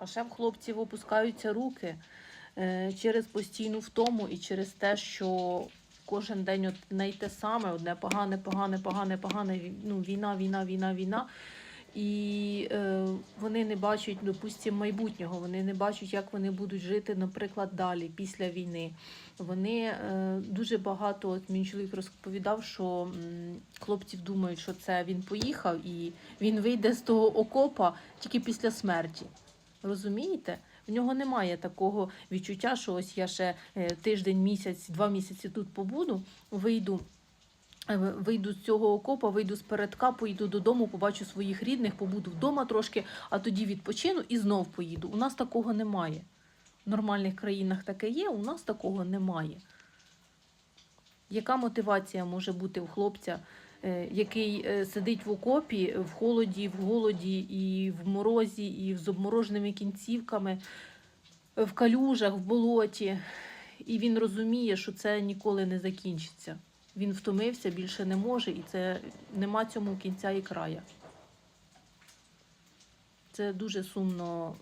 А ще в хлопців опускаються руки е, через постійну втому і через те, що кожен день от не й те саме, одне погане, погане, погане, погане, ну, війна, війна, війна, війна. І е, вони не бачать, допустимо, майбутнього. Вони не бачать, як вони будуть жити, наприклад, далі, після війни. Вони е, дуже багато, от мій чоловік розповідав, що м, хлопців думають, що це він поїхав і він вийде з того окопа тільки після смерті. Розумієте? В нього немає такого відчуття, що ось я ще е, тиждень, місяць, два місяці тут побуду, вийду. е, Вийду з цього окопа, вийду з передка, поїду додому, побачу своїх рідних, побуду вдома трошки, а тоді відпочину і знов поїду. У нас такого немає. В нормальних країнах таке є, у нас такого немає. Яка мотивація може бути у хлопця, який е, сидить в окопі в холоді, в голоді, і в морозі, і з обмороженими кінцівками, е, в калюжах, в болоті, і він розуміє, що це ніколи не закінчиться. Він втомився, більше не може, і це нема цьому кінця і края. Це дуже сумно